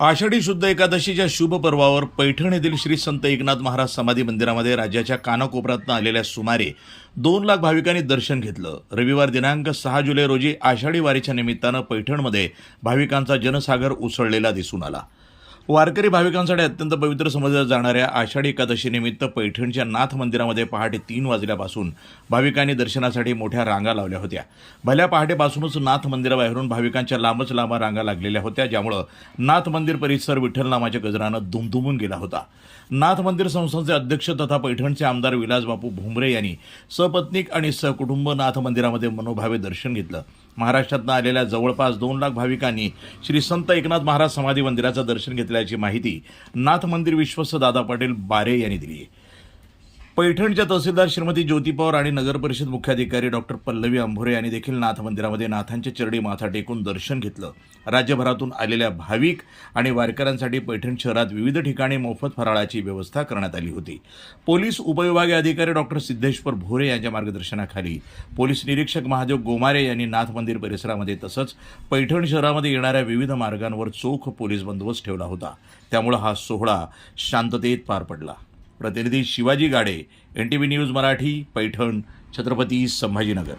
आषाढी शुद्ध एकादशीच्या शुभ पर्वावर पैठण येथील श्री संत एकनाथ महाराज समाधी मंदिरामध्ये राज्याच्या कानाकोपऱ्यातनं आलेल्या सुमारे दोन लाख भाविकांनी दर्शन घेतलं. रविवार दिनांक सहा जुलै रोजी आषाढी वारीच्या निमित्तानं पैठणमध्ये भाविकांचा जनसागर उसळलेला दिसून आला. वारकरी भाविकांसाठी अत्यंत पवित्र समजल्या जाणाऱ्या आषाढी एकादशीनिमित्त पैठणच्या नाथ मंदिरामध्ये पहाटे तीन वाजल्यापासून भाविकांनी दर्शनासाठी मोठ्या रांगा लावल्या होत्या. भल्या पहाटेपासूनच नाथ मंदिराबाहेरून भाविकांच्या लांबच लांब रांगा लागलेल्या होत्या ज्यामुळं नाथ मंदिर परिसर विठ्ठल नामाच्या गजरानं दुमदुमून गेला होता. नाथ मंदिर संस्थांचे अध्यक्ष तथा पैठणचे आमदार विलासबापू भुमरे यांनी सपत्नीक आणि सकुटुंब नाथ मंदिरामध्ये मनोभावे दर्शन घेतलं. महाराष्ट्रातनं आलेल्या जवळपास दोन लाख भाविकांनी श्री संत एकनाथ महाराज समाधी मंदिराचं दर्शन घेतलं. घेतल्याची माहिती नाथ मंदिर विश्वस्त दादा पाटील बारे यांनी दिली आहे. पैठणच्या तहसीलदार श्रीमती ज्योती पवार आणि नगर परिषद मुख्याधिकारी डॉक्टर पल्लवी अंभोरे यांनी देखील नाथ मंदिरामध्ये नाथांच्या चरडी माथा टेकून दर्शन घेतलं. राज्यभरातून आलेल्या भाविक आणि वारकऱ्यांसाठी पैठण शहरात विविध ठिकाणी मोफत फराळाची व्यवस्था करण्यात आली होती. पोलीस उपविभागीय अधिकारी डॉक्टर सिद्धेश्वर भोरे यांच्या मार्गदर्शनाखाली पोलीस निरीक्षक महादेव गोमारे यांनी नाथ मंदिर परिसरामध्ये तसंच पैठण शहरामध्ये येणाऱ्या विविध मार्गांवर चोख पोलीस बंदोबस्त ठेवला होता. त्यामुळे हा सोहळा शांततेत पार पडला. प्रतिनिधी Shivaji Gade N T V news Marathi Paithan Chhatrapati Sambhajinagar.